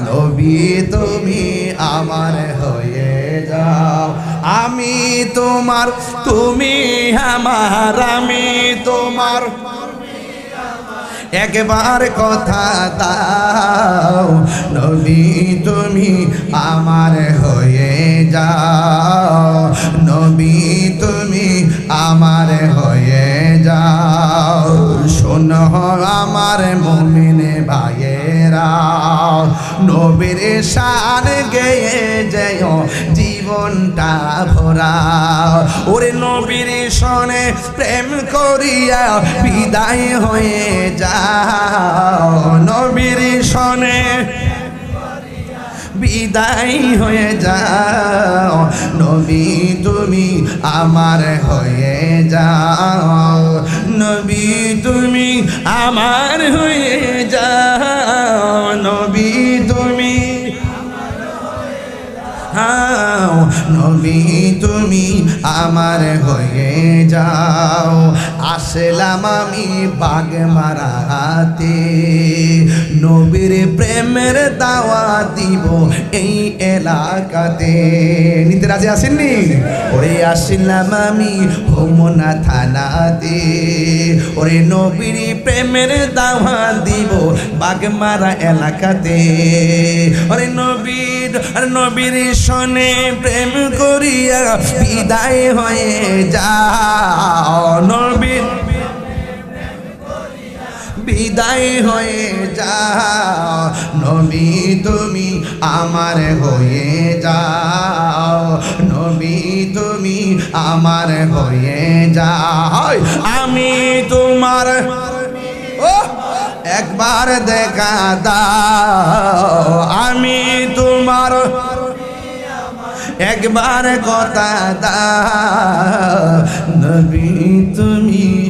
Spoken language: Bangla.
নবী, তুমি আমার হয়ে যাও। আমি তোমার, তুমি আমার, আমি তোমার। একবার কথা দাও, নবী, তুমি আমার হয়ে যাও। নবী, তুমি শোনো আমার মমিনে ভাইয়েরা। নবীর শান গেয়ে যেও, জীবনটা ভরা। ওরে নবীর সনে প্রেম করিয়া বিদায় হয়ে যাও। নবীর সনে বিদায় হয়ে যাও। নবী তুমি আমার হয়ে যাও। নবী, তুমি আমার হয়ে যাও। নবী, তুমি হাও। নবী, তুমি আমার হয়ে যাও। আসলাম আমি বাগ মারাতে প্রেমের দাওয়া দিব এই এলাকাতে। নিতে রাজি আসেননি ওরে আসলাম আমি হোমনা থানাতে। ওরে নবীর প্রেমের দাওয়া দিব বাগমারা এলাকাতে। ওরে নবীর, আর নবীর সনে প্রেম করিয়া বিদায় হয়ে যাও। নবীর বিদায় হয়ে যাও। নবী, তুমি আমার হয়ে যাও। নবী, তুমি আমার হয়ে যাও। আমি তোমার ও, একবার দেখা দাও। আমি তোমার, একবার কথা দাও। নবী, তুমি